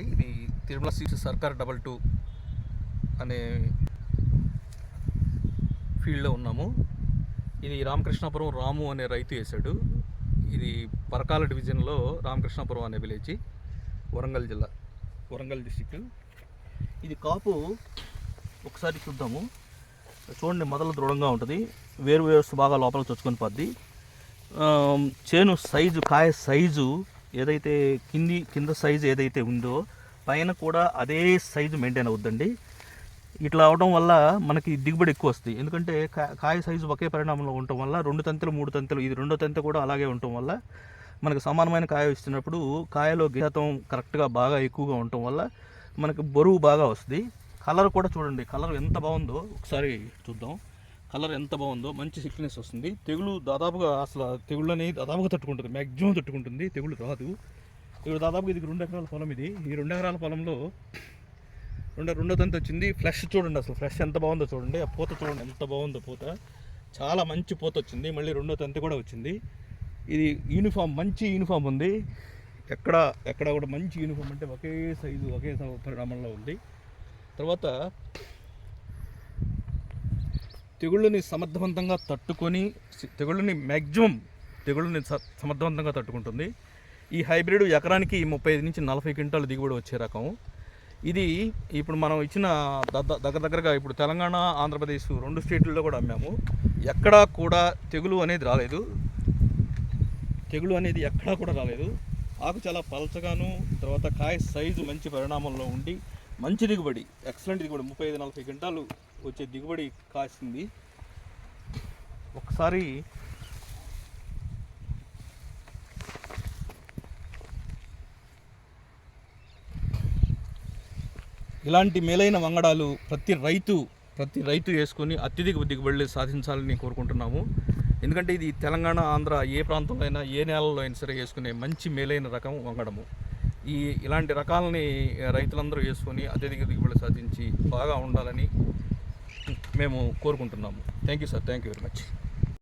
అండి ఇది తిరుమల సీట్స్ సర్కార్ డబల్ టూ అనే ఫీల్డ్లో ఉన్నాము. ఇది రామకృష్ణాపురం రాము అనే రైతు వేశాడు. ఇది పరకాల డివిజన్లో రామకృష్ణాపురం అనే విలేజ్ వరంగల్ జిల్లా వరంగల్ డిస్టిక్ ఇది కాపు ఒకసారి చూద్దాము. చూడండి మొదలు దృఢంగా ఉంటుంది. వేరు వ్యవస్థ బాగా లోపల చొచ్చుకొని పోద్ది. చేను సైజు కాయ సైజు ఏదైతే కింది కింద సైజు ఏదైతే ఉందో పైన కూడా అదే సైజు మెయింటైన్ అవుద్దండి. ఇట్లా అవడం వల్ల మనకి దిగుబడి ఎక్కువ వస్తుంది. ఎందుకంటే కాయ సైజు ఒకే పరిణామంలో ఉండటం వల్ల రెండు తంతులు మూడు తంతులు ఇది రెండో తంతె కూడా అలాగే ఉండటం వల్ల మనకు సమానమైన కాయ ఇస్తున్నప్పుడు కాయలో శాతం కరెక్ట్గా బాగా ఎక్కువగా ఉండటం వల్ల మనకు బరువు బాగా వస్తుంది. కలర్ కూడా చూడండి కలర్ ఎంత బాగుందో ఒకసారి చూద్దాం. కలర్ ఎంత బాగుందో మంచి సిక్నెస్ వస్తుంది. తెగులు దాదాపుగా అసలు తెగుళ్ళు అనేది దాదాపుగా తట్టుకుంటుంది. మ్యాక్సిమం తట్టుకుంటుంది. తెగులు రాదు. ఇప్పుడు దాదాపుగా ఇది రెండు ఎకరాల పొలం ఇది. ఈ రెండు ఎకరాల పొలంలో రెండో రెండో తంత వచ్చింది. ఫ్లెష్ చూడండి అసలు. ఫ్లెష్ ఎంత బాగుందో చూడండి. ఆ పూత చూడండి ఎంత బాగుందో పూత. చాలా మంచి పూత వచ్చింది. మళ్ళీ రెండో తంతి కూడా వచ్చింది. ఇది యూనిఫామ్ మంచి యూనిఫామ్ ఉంది. ఎక్కడ ఎక్కడ కూడా మంచి యూనిఫామ్ అంటే ఒకే సైజు ఒకే పరిణామంలో ఉంది. తర్వాత తెగుళ్ళని సమర్థవంతంగా తట్టుకొని తెగుళ్ళని మ్యాక్సిమం తెగుళ్ళని స- సమర్థవంతంగా తట్టుకుంటుంది. ఈ హైబ్రిడ్ ఎకరానికి ముప్పై ఐదు నుంచి నలభై క్వింటాలు దిగుబడి వచ్చే రకం. ఇది ఇప్పుడు మనం ఇచ్చిన దగ్గర దగ్గరగా ఇప్పుడు తెలంగాణ ఆంధ్రప్రదేశ్ రెండు స్టేట్లలో కూడా అమ్మాము. ఎక్కడా కూడా తెగులు అనేది రాలేదు. తెగులు అనేది ఎక్కడా కూడా రాలేదు. ఆకు చాలా పలచగాను తర్వాత కాయ సైజు మంచి పరిణామంలో ఉండి మంచి దిగుబడి ఎక్సలెంట్ దిగుబడి. ముప్పై ఐదు నలభై క్వింటాలు వచ్చే దిగుబడి కాసింది. ఒకసారి ఇలాంటి మేలైన వంగడాలు ప్రతి రైతు ప్రతి రైతు వేసుకొని అత్యధిక దిగుబడులు సాధించాలని కోరుకుంటున్నాము. ఎందుకంటే ఇది తెలంగాణ ఆంధ్ర ఏ ప్రాంతంలో అయినా ఏ నేలలో అయినా సరే వేసుకునే మంచి మేలైన రకం వంగడము. ఈ ఇలాంటి రకాలని రైతులందరూ వేసుకొని అత్యధిక దిగుబడి సాధించి బాగా ఉండాలని మేము కోరుకుంటున్నాము. Thank you sir thank you very much